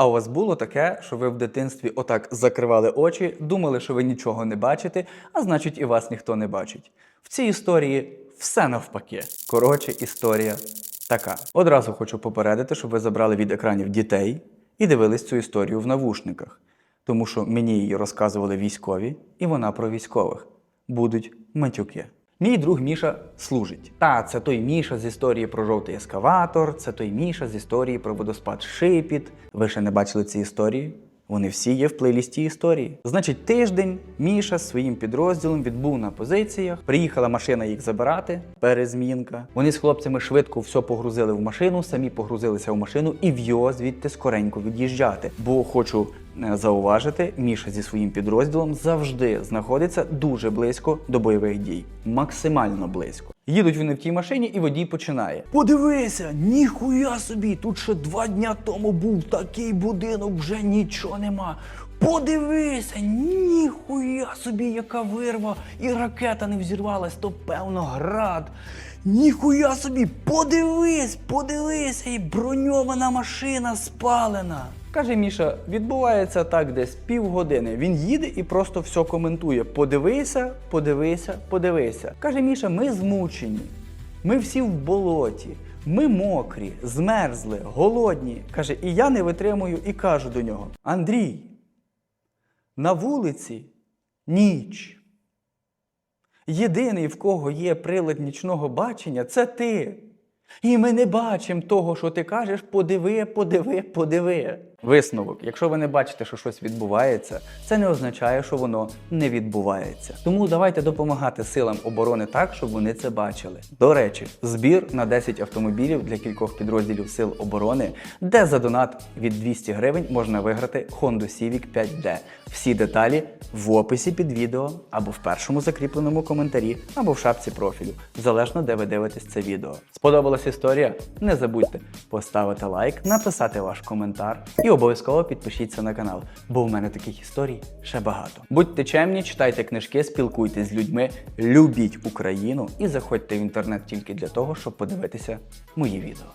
А у вас було таке, що ви в дитинстві отак закривали очі, думали, що ви нічого не бачите, а значить і вас ніхто не бачить. В цій історії все навпаки. Коротше, історія така. Одразу хочу попередити, щоб ви забрали від екранів дітей і дивились цю історію в навушниках, тому що мені її розказували військові, і вона про військових. Будуть матюки. Мій друг Міша служить. Та це той Міша з історії про жовтий ескаватор, це той Міша з історії про водоспад Шипіт. Ви ще не бачили ці історії? Вони всі є в плейлісті історії. Значить, тиждень Міша з своїм підрозділом відбув на позиціях. Приїхала машина їх забирати, перезмінка. Вони з хлопцями швидко все погрузили в машину, самі погрузилися в машину і в його звідти скоренько від'їжджати. Бо хочу зауважити, Міша зі своїм підрозділом завжди знаходиться дуже близько до бойових дій, максимально близько. Їдуть вони в тій машині, і водій починає. Подивися, ніхуя собі! Тут ще два дня тому був такий будинок, вже нічого нема. Подивися, ніхуя собі, яка вирва, і ракета не взірвалась, то певно град. Ніхуя собі, подивись, подивися, і броньована машина спалена. Каже Міша, відбувається так десь півгодини. Він їде і просто все коментує. Подивися, подивися, подивися. Каже Міша, ми змучені. Ми всі в болоті, ми мокрі, змерзли, голодні. Каже, і я не витримую і кажу до нього: Андрій, на вулиці ніч. Єдиний, в кого є прилад нічного бачення, це ти. І ми не бачимо того, що ти кажеш, подиви, подиви, подиви. Висновок, якщо ви не бачите, що щось відбувається, це не означає, що воно не відбувається. Тому давайте допомагати силам оборони так, щоб вони це бачили. До речі, збір на 10 автомобілів для кількох підрозділів сил оборони, де за донат від 200 гривень можна виграти Honda Civic 5D. Всі деталі в описі під відео або в першому закріпленому коментарі, або в шапці профілю, залежно де ви дивитесь це відео. Сподобалась історія? Не забудьте поставити лайк, написати ваш коментар і обов'язково підпишіться на канал, бо в мене таких історій ще багато. Будьте чемні, читайте книжки, спілкуйтесь з людьми, любіть Україну і заходьте в інтернет тільки для того, щоб подивитися мої відео.